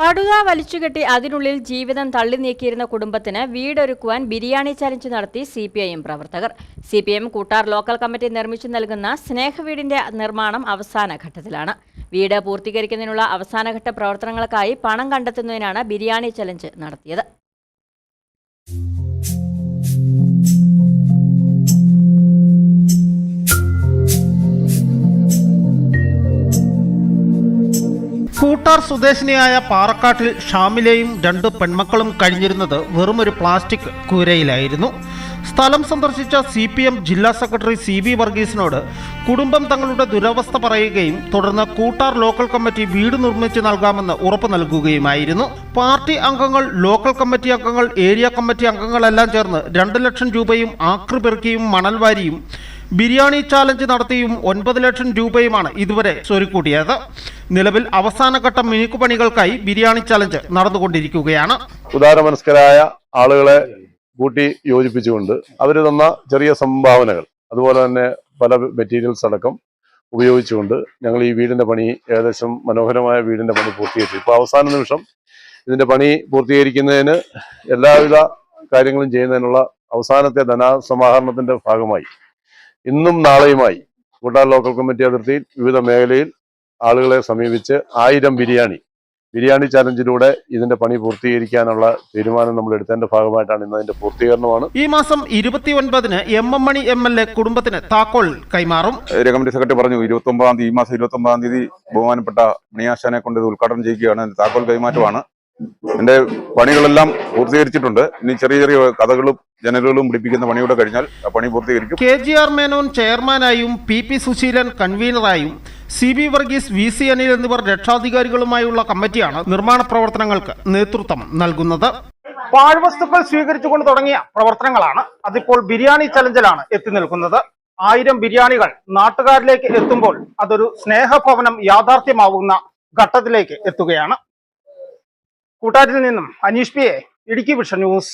പടുത വലിച്ചുകെട്ടി അതിനുള്ളിൽ ജീവിതം തള്ളി നീക്കിയിരുന്ന കുടുംബത്തിന് വീടൊരുക്കുവാൻ ബിരിയാണി ചലഞ്ച് നടത്തി സി പി ഐ എം പ്രവർത്തകർ. C P M Koottar local committee നിർമ്മിച്ചു നൽകുന്ന സ്നേഹവീടിന്റെ നിർമ്മാണം അവസാന ഘട്ടത്തിലാണ്. വീട് പൂർത്തീകരിക്കുന്നതിനുള്ള അവസാനഘട്ട പ്രവർത്തനങ്ങൾക്കായി പണം കണ്ടെത്തുന്നതിനാണ് ബിരിയാണി ചലഞ്ച് നടത്തിയത്. കൂട്ടാർ സ്വദേശിനിയായ പാറക്കാട്ടിൽ ഷാമിലെയും രണ്ട് പെൺമക്കളും കഴിഞ്ഞിരുന്നത് വെറുമൊരു പ്ലാസ്റ്റിക് കൂരയിലായിരുന്നു. സ്ഥലം സന്ദർശിച്ച സി പി എം ജില്ലാ സെക്രട്ടറി സി ബി വർഗീസിനോട് കുടുംബം തങ്ങളുടെ ദുരവസ്ഥ പറയുകയും തുടർന്ന് കൂട്ടാർ ലോക്കൽ കമ്മിറ്റി വീട് നിർമ്മിച്ചു നൽകാമെന്ന് ഉറപ്പ് നൽകുകയുമായിരുന്നു. പാർട്ടി അംഗങ്ങൾ ലോക്കൽ കമ്മിറ്റി അംഗങ്ങൾ ഏരിയ കമ്മിറ്റി അംഗങ്ങളെല്ലാം ചേർന്ന് രണ്ട് ലക്ഷം രൂപയും ആക്രിപെറുക്കിയും മണൽവാരിയും ബിരിയാണി ചാലഞ്ച് നടത്തിയും ഒൻപത് ലക്ഷം രൂപയുമാണ് ഇതുവരെ സ്വരുക്കൂട്ടിയത്. നിലവിൽ അവസാനഘട്ട മിനുക്കുപണികൾക്കായി ബിരിയാണി ചലഞ്ച് നടന്നുകൊണ്ടിരിക്കുകയാണ്. ഉദാരമനസ്കരായ ആളുകളെ കൂട്ടി യോജിപ്പിച്ചുകൊണ്ട് അവർ തന്ന ചെറിയ സംഭാവനകൾ അതുപോലെ തന്നെ പല മെറ്റീരിയൽസ് അടക്കം ഉപയോഗിച്ചുകൊണ്ട് ഞങ്ങൾ ഈ വീടിന്റെ പണി ഏകദേശം മനോഹരമായ വീടിന്റെ പണി പൂർത്തീകരിച്ചു. ഇപ്പോൾ അവസാന നിമിഷം ഇതിന്റെ പണി പൂർത്തീകരിക്കുന്നതിന് എല്ലാവിധ കാര്യങ്ങളും ചെയ്യുന്നതിനുള്ള അവസാനത്തെ ധനസമാഹരണത്തിന്റെ ഭാഗമായി ഇന്നും നാളെയുമായി കൂട്ടാർ ലോക്കൽ കമ്മിറ്റി അതിർത്തിയിൽ വിവിധ മേഖലയിൽ ആളുകളെ സമീപിച്ച് ആയിരം ബിരിയാണി. ബിരിയാണി ചാലഞ്ചിലൂടെ ഇതിന്റെ പണി പൂർത്തീകരിക്കാനുള്ള തീരുമാനം നമ്മൾ എടുത്തതിന്റെ ഭാഗമായിട്ടാണ് ഇന്ന് അതിന്റെ പൂർത്തീകരണമാണ്. ഈ മാസം ഇരുപത്തി ഒൻപതിന് M M Mani M L A കുടുംബത്തിന് താക്കോൽ കൈമാറും. ഏരിയ കമ്മിറ്റി സെക്രട്ടറി പറഞ്ഞു ഇരുപത്തി ഒമ്പതാം തീയതി ഈ മാസം ഇരുപത്തി ഒമ്പതാം തീയതി ബഹുമാനപ്പെട്ട മണിയാശാനെ കൊണ്ട് ഇത് ഉദ്ഘാടനം ചെയ്യുകയാണ്. താക്കോൽ കൈമാറ്റമാണ്. എന്റെ പണികളെല്ലാം പൂർത്തീകരിച്ചിട്ടുണ്ട്. ഇനി ചെറിയ ചെറിയ കഥകളും ജനലുകളും പിടിപ്പിക്കുന്ന പണിയോടെ കഴിഞ്ഞാൽ പണി പൂർത്തീകരിക്കും. കെ ജി ആർ മേനോൻ ചെയർമാനായും P P Susheelan കൺവീനറായും C B Varghese V C Anil എന്നിവർ രക്ഷാധികാരികളുമായുള്ള കമ്മിറ്റിയാണ് നിർമ്മാണ പ്രവർത്തനങ്ങൾക്ക് നേതൃത്വം നൽകുന്നത്. പാഴ്വസ്തുക്കൾ സ്വീകരിച്ചുകൊണ്ട് തുടങ്ങിയ പ്രവർത്തനങ്ങളാണ് അതിപ്പോൾ ബിരിയാണി ചലഞ്ചിലാണ് എത്തി നിൽക്കുന്നത്. ആയിരം ബിരിയാണികൾ നാട്ടുകാരിലേക്ക് എത്തുമ്പോൾ അതൊരു സ്നേഹഭവനം യാഥാർത്ഥ്യമാവുന്ന ഘട്ടത്തിലേക്ക് എത്തുകയാണ്. കൂട്ടാറ്റിൽ നിന്നും Aneesh P A Idukki vision news.